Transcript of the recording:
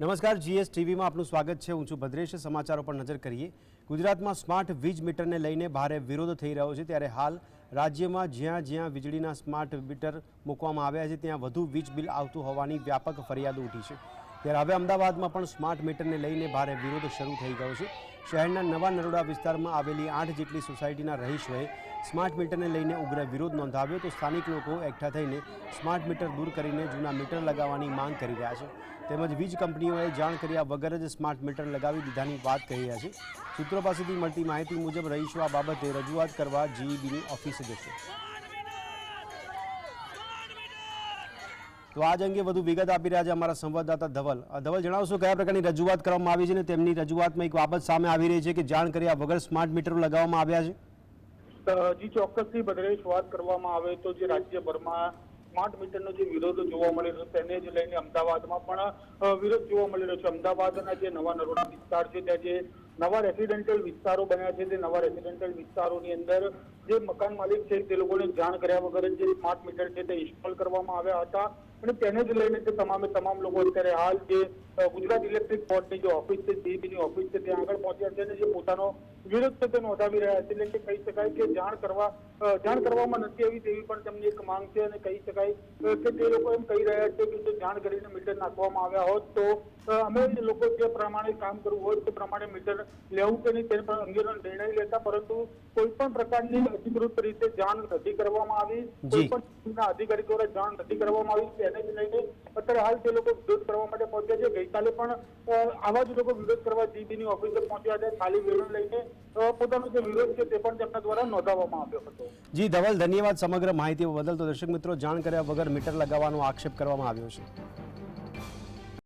નમસ્કાર જીએસ ટીવીમાં આપનું સ્વાગત છે. હું છું ભદ્રેશ. સમાચારો પર નજર કરીએ. ગુજરાતમાં સ્માર્ટ વીજ મીટરને લઈને ભારે વિરોધ થઈ રહ્યો છે. ત્યારે હાલ રાજ્યમાં જ્યાં જ્યાં વીજળીના સ્માર્ટ મીટર મૂકવામાં આવ્યા છે, ત્યાં વધુ વીજ બિલ આવતું હોવાની વ્યાપક ફરિયાદો ઉઠી છે. ત્યારે હવે અમદાવાદમાં પણ સ્માર્ટ મીટરને લઈને ભારે વિરોધ શરૂ થઈ ગયો છે. શહેરના નવા નરોડા વિસ્તારમાં આવેલી આઠ જેટલી સોસાયટીના રહીશોએ સ્માર્ટ મીટરને લઈને ઉગ્ર વિરોધ નોંધાવ્યો તો સ્થાનિક લોકો એકઠા થઈને સ્માર્ટ મીટર દૂર કરીને જૂના મીટર લગાવવાની માંગ કરી રહ્યા છે. તેમજ વીજ કંપનીઓએ જાણ કર્યા વગર જ સ્માર્ટ મીટર લગાવી દીધાની વાત કહી રહ્યા છે. સૂત્રો પાસેથી મળતી માહિતી મુજબ રહીશો આ બાબતે રજૂઆત કરવા જીઈબીની ઓફિસે જશે. તો આજ અંગે વધુ વિગત આપી રહ્યા છે અમારા સંવાદદાતા ધવલ. ધવલ, જણાવશો કયા પ્રકારની રજૂઆત કરવામાં આવી છે અને તેમની રજૂઆતમાં એક બાબત સામે આવી રહી છે કે જાણ કર્યા વગર સ્માર્ટ મીટરો લગાવવામાં આવ્યા છે? હજી ચોક્કસથી ભદ્રેશ વાત કરવામાં આવે તો જે રાજ્યભરમાં સ્માર્ટ મીટરનો જે વિરોધ જોવા મળી રહ્યો તેને જ લઈને અમદાવાદમાં પણ વિરોધ જોવા મળી રહ્યો છે. અમદાવાદના જે નવા નરોડા વિસ્તાર છે, ત્યાં જે નવા રેસિડેન્ટલ વિસ્તારો બન્યા છે. તે નવા રેસિડેન્ટલ વિસ્તારોની અંદર જે મકાન માલિક છે, તે લોકોને જાણ કર્યા વગર જે સ્માર્ટ મીટર છે, તે ઇન્સ્ટોલ કરવામાં આવ્યા હતા. અને તેને જ લઈને તે તમામે તમામ લોકો અત્યારે હાલ જે ગુજરાત ઇલેક્ટ્રિક બોર્ડની જે ઓફિસ છે સીઈબીની ઓફિસ છે, ત્યાં આગળ પહોંચ્યા છે અને જે પોતાનો વિરોધ છે વધાવી નોંધાવી રહ્યા છે. એટલે કે કહી શકાય કે જાણ કરવા જાણ કરવામાં નથી આવી તેવી પણ તેમની એક માંગ છે અને કહી શકાય કે તે લોકો એમ કહી રહ્યા છે કે જો જાણ કરીને મીટર નાખવામાં આવ્યા હોત તો અમે લોકો જે પ્રમાણે કામ કરવું હોય તે પ્રમાણે મીટર લેવું કે નહીં તે અંગેનો નિર્ણય લેતા પરંતુ કોઈ પણ પ્રકારની અધિકૃત રીતે જાણ નથી કરવામાં આવી. કોઈ પણ અધિકારી દ્વારા જાણ નથી કરવામાં આવી. તેને જ લઈને અત્યારે હાલ તે લોકો વિરોધ કરવા માટે પહોંચ્યા છે. ગઈકાલે પણ આવા જ લોકો વિરોધ કરવા જીબીની ઓફિસે પહોંચ્યા હતા. ખાલી વેરણ લઈને પોતાનો જે વિરોધ તે પણ તેમના દ્વારા નોંધાવવામાં આવ્યો હતો. જી, ધવલ, ધન્યવાદ. સમગ્ર માહિતી બદલ તો દર્શક મિત્રો, જાણ કર્યા વગર મીટર લગાવવાનો આક્ષેપ કરવામાં આવ્યો છે.